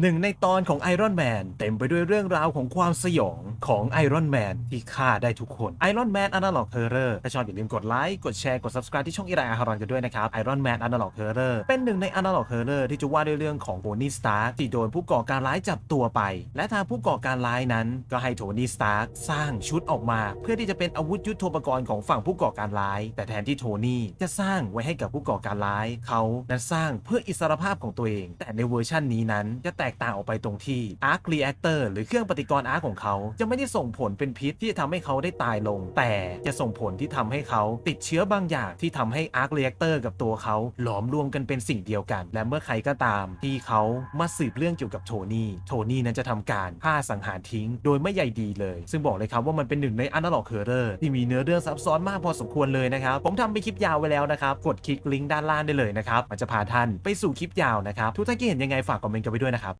หนึ่งในตอนของไอรอนแมนเต็มไปด้วยเรื่องราวของความสยอง ของไอรอนแมนที่ฆ่าได้ทุกคนไอรอนแมนอนาล็อกเฮอร์เรอร์ถ้าชอบอย่าลืมกดไลค์กดแชร์กด subscribe ที่ช่องอีไลอาฮารอนกันด้วยนะครับไอรอนแมนอนาล็อกเฮอร์เรอร์เป็นหนึ่งในอนาล็อกเฮอร์เรอร์ที่จะว่าด้วยเรื่องของโทนี่สตาร์ที่โดนผู้ก่อการร้ายจับตัวไป และทางผู้ก่อการร้ายนั้นก็ให้โทนี่สตาร์สร้างชุดออกมา เพื่อที่จะเป็นอาวุธยุทโธปกรณ์ของฝั่งผู้ก่อการร้าย แต่แทนที่โทนี่จะสร้างไว้ให้กับผู้ก่อการร้าย เขานั้นสร้างเพื่ออิสรภาพของตัวเอง แต่ในเวอร์ชันนี้นั้นจะแตกต่างออกไปตรงที่ Arc Reactor หรือเครื่องปฏิกรณ์อาร์คของเขาจะไม่ได้ส่งผลเป็นพิษที่จะทำให้เขาได้ตายลง แต่จะส่งผลที่ทำให้เขาติดเชื้อบางอย่างที่ทำให้ Arc Reactor กับตัวเขาหลอมรวมกันเป็นสิ่งเดียวกัน และเมื่อใครก็ตามที่เขามาสืบเรื่องเกี่ยวกับโทนี่โทนี่นั้นจะทำการฆ่าสังหารทิ้ง โดยไม่ใยดีเลย ซึ่งบอกเลยครับว่ามันเป็นหนึ่งใน Analog Horror ที่มีเนื้อเรื่องซับซ้อนมากพอสมควรเลยนะครับผมทำไปคลิปยาวไว้แล้วนะครับกดคลิกลิงก์ด้านล่างได้เลยนะครับมันจะพาท่านไปสู่คลิปยาวนะครับทุกท่านคิดเห็นยังไงฝากคอมเมนต์กันไปด้วยนะครับ